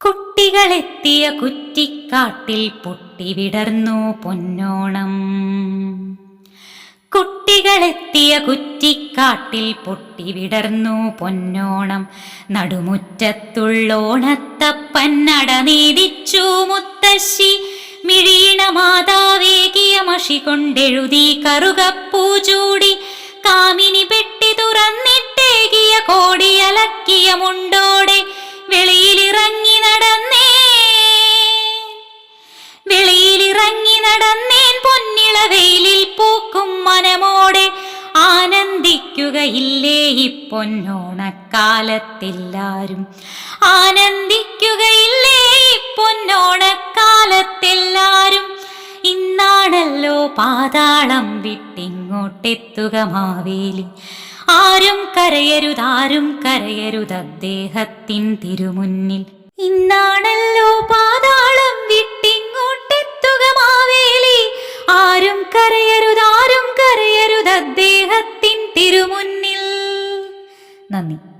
കുട്ടികളെത്തിയ കുറ്റിക്കാട്ടിൽ പൊട്ടിവിടർന്നു പൊന്നോണം. കുട്ടികളെത്തിയ കുറ്റിക്കാട്ടിൽ പൊട്ടിവിടർന്നു പൊന്നോണം. നടുമുറ്റത്തുള്ളോണത്തപ്പൻ നീതിച്ചു മുത്തശ്ശി. മിഴിയിണ മാതാവേകിയ മഷി കൊണ്ടെഴുതി കറുകപ്പൂ ചൂടി. കാമിനി പെട്ടി തുറന്നിട്ടേകിയ കോടിയലക്കിയ മുണ്ടോടെ ആനന്ദിക്കുകയില്ലേ ഇപ്പൊന്നോണക്കാലത്തെല്ലാരും ആനന്ദിക്കുകയില്ലേ ഇപ്പൊന്നോണക്കാലത്തെല്ലാരും ഇന്നാണല്ലോ പാതാളം വിട്ടിങ്ങോട്ടെത്തുക മാവേലി. ആരും കരയരുതാരും കരയരുത് അദ്ദേഹത്തിൻ തിരുമുന്നിൽ. ഇന്നാണല്ലോ പാതാളം തിരുമുന്നിൽ. നന്ദി.